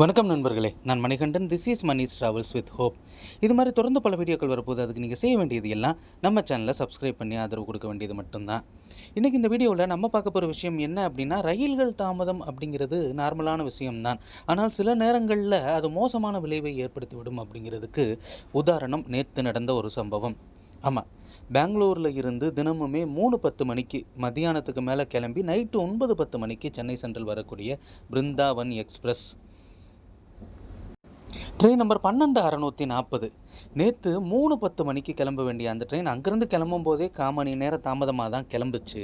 வணக்கம் நண்பர்களே. நான் Manikandan. This is Mani's travels with hope இது மாதிரி தொடர்ந்து பல வீடியோக்கள் வரப்போது அதுக்கு நீங்கள் செய்ய வேண்டியது எல்லாம் நம்ம சேனலை சப்ஸ்கிரைப் பண்ணி ஆதரவு கொடுக்க வேண்டியது மட்டும்தான். இன்றைக்கி இந்த வீடியோவில் நம்ம பார்க்க போகிற விஷயம் என்ன அப்படின்னா ரயில்கள் தாமதம் அப்படிங்கிறது நார்மலான விஷயம்தான். ஆனால் சில நேரங்களில் அது மோசமான விளைவை ஏற்படுத்திவிடும் அப்படிங்கிறதுக்கு உதாரணம் நேற்று நடந்த ஒரு சம்பவம். ஆமாம் பெங்களூரில் இருந்து தினமுமே மூணு பத்து மணிக்கு மத்தியானத்துக்கு மேலே கிளம்பி நைட்டு ஒன்பது பத்து மணிக்கு சென்னை சென்ட்ரல் வரக்கூடிய பிருந்தாவன் எக்ஸ்பிரஸ் ட்ரெயின் நம்பர் பன்னெண்டு அறநூற்றி நாற்பது. நேற்று மூணு பத்து மணிக்கு கிளம்ப வேண்டிய அந்த ட்ரெயின் அங்கேருந்து கிளம்பும் போதே கால் மணி நேரம் தாமதமாக தான் கிளம்புச்சு.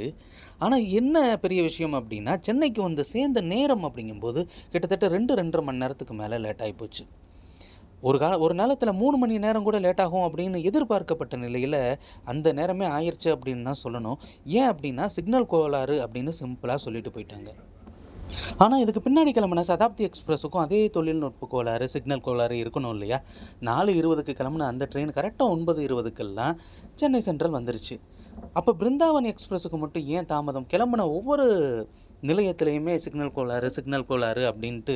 ஆனால் என்ன பெரிய விஷயம் அப்படின்னா சென்னைக்கு வந்து சேர்ந்த நேரம் அப்படிங்கும்போது கிட்டத்தட்ட ரெண்டு ரெண்டரை மணி நேரத்துக்கு மேலே லேட் ஆகி போச்சு. ஒரு கால ஒரு நேரத்தில் மூணு மணி நேரம் கூட லேட் ஆகும் அப்படின்னு எதிர்பார்க்கப்பட்ட நிலையில் அந்த நேரமே ஆயிடுச்சு அப்படின்னு தான் சொல்லணும். ஏன் அப்படின்னா சிக்னல் கோளாறு அப்படின்னு சிம்பிளாக சொல்லிட்டு போயிட்டாங்க. ஆனால் இதுக்கு பின்னாடி கிளம்புன சதாப்தி எக்ஸ்பிரஸுக்கும் அதே தொழில்நுட்ப கோளாறு சிக்னல் கோளாறு இருக்கணும் இல்லையா? நாலு இருபதுக்கு கிளம்புன அந்த ட்ரெயின் கரெக்டாக ஒன்பது இருபதுக்கெல்லாம் சென்னை சென்ட்ரல் வந்துருச்சு. அப்போ பிருந்தாவன் எக்ஸ்பிரஸுக்கு மட்டும் ஏன் தாமதம்? கிளம்புன ஒவ்வொரு நிலையத்திலையுமே சிக்னல் கோளாறு சிக்னல் கோளாறு அப்படின்ட்டு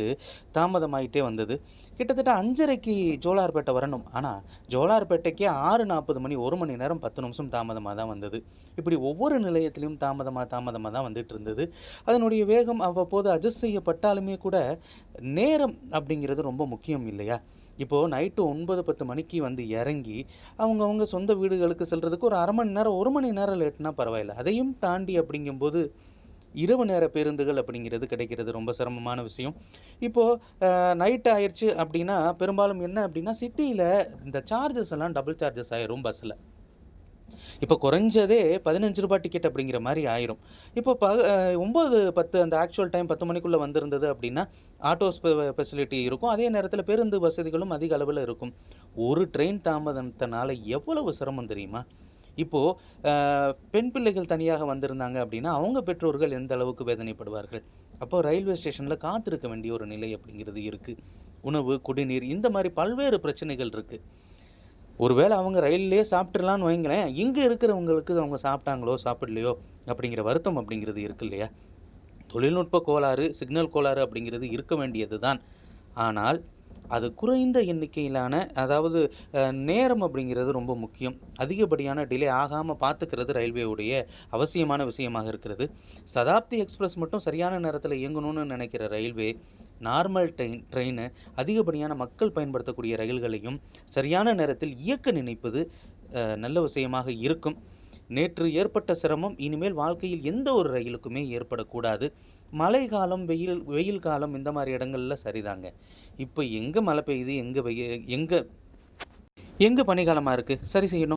தாமதமாயிட்டே வந்தது. கிட்டத்தட்ட அஞ்சரைக்கு ஜோலார்பேட்டை வரணும். ஆனால் ஜோலார்பேட்டைக்கே ஆறு நாற்பது மணி ஒரு மணி நேரம் பத்து நிமிஷம் தாமதமாக தான் வந்தது. இப்படி ஒவ்வொரு நிலையத்திலையும் தாமதமாக தாமதமாக தான் வந்துட்டு இருந்தது. அதனுடைய வேகம் அவ்வப்போது அட்ஜஸ்ட் செய்யப்பட்டாலுமே கூட நேரம் அப்படிங்கிறது ரொம்ப முக்கியம் இல்லையா? இப்போது நைட்டு ஒன்பது பத்து மணிக்கு வந்து இறங்கி அவங்கவுங்க சொந்த வீடுகளுக்கு செல்கிறதுக்கு ஒரு அரை மணி நேரம் ஒரு மணி நேரம் லேட்னா பரவாயில்ல. அதையும் தாண்டி அப்படிங்கும்போது இரவு நேர பேருந்துகள் அப்படிங்கிறது கிடைக்கிறது ரொம்ப சிரமமான விஷயம். இப்போது நைட் ஆயிடுச்சு அப்படின்னா பெரும்பாலும் என்ன அப்படின்னா சிட்டியில் இந்த சார்ஜஸ் எல்லாம் டபுள் சார்ஜஸ் ஆயிரும் பஸ்ஸில் இப்போ குறைஞ்சதே பதினஞ்சு ரூபாய் டிக்கெட் அப்படிங்கிற மாதிரி ஆயிரும். இப்போ ப ஒம்பது பத்து அந்த ஆக்சுவல் டைம் பத்து மணிக்குள்ளே வந்திருந்தது அப்படின்னா ஆட்டோ ஃபெசிலிட்டி இருக்கும். அதே நேரத்தில் பேருந்து வசதிகளும் அதிக அளவில் இருக்கும். ஒரு ட்ரெயின் தாமதத்தினால எவ்வளவு சிரமம் தெரியுமா? இப்போது பெண் பிள்ளைகள் தனியாக வந்திருந்தாங்க அப்படின்னா அவங்க பெற்றோர்கள் எந்த அளவுக்கு வேதனைப்படுவார்கள்? அப்போ ரயில்வே ஸ்டேஷனில் காத்திருக்க வேண்டிய ஒரு நிலை அப்படிங்கிறது இருக்குது உணவு குடிநீர் இந்த மாதிரி பல்வேறு பிரச்சனைகள் இருக்குது ஒருவேளை அவங்க ரயில்லே சாப்பிட்றலான்னு வைங்களேன் இங்கே இருக்கிறவங்களுக்கு அவங்க சாப்பிட்டாங்களோ சாப்பிடலையோ அப்படிங்கிற வருத்தம் அப்படிங்கிறது இருக்கு இல்லையா? தொழில்நுட்ப கோளாறு சிக்னல் கோளாறு அப்படிங்கிறது இருக்க வேண்டியது தான் ஆனால் அது குறைந்த எண்ணிக்கையிலான அதாவது நேரம் அப்படிங்கிறது ரொம்ப முக்கியம். அதிகப்படியான டிலே ஆகாமல் பார்த்துக்கிறது ரயில்வேவுடைய அவசியமான விஷயமாக இருக்கிறது. சதாப்தி எக்ஸ்பிரஸ் மட்டும் சரியான நேரத்தில் இயங்கணும்னு நினைக்கிற ரயில்வே நார்மல் ட்ரெயின் ட்ரெயின் அதிகப்படியான மக்கள் பயன்படுத்தக்கூடிய ரயில்களையும் சரியான நேரத்தில் இயக்க நினைப்பது நல்ல விஷயமாக இருக்கும். நேற்று ஏற்பட்ட சிரமம் இனிமேல் வாழ்க்கையில் எந்த ஒரு ரயிலுக்குமே ஏற்படக்கூடாது. மழை காலம் வெயில் வெயில் காலம் இந்த மாதிரி இடங்கள்ல சரிதாங்க. இப்போ எங்கே மழை பெய்யுது? எங்கே வெயில் எங்கே எங்கே பனிகாலமாக இருக்குது சரி செய்யணும்.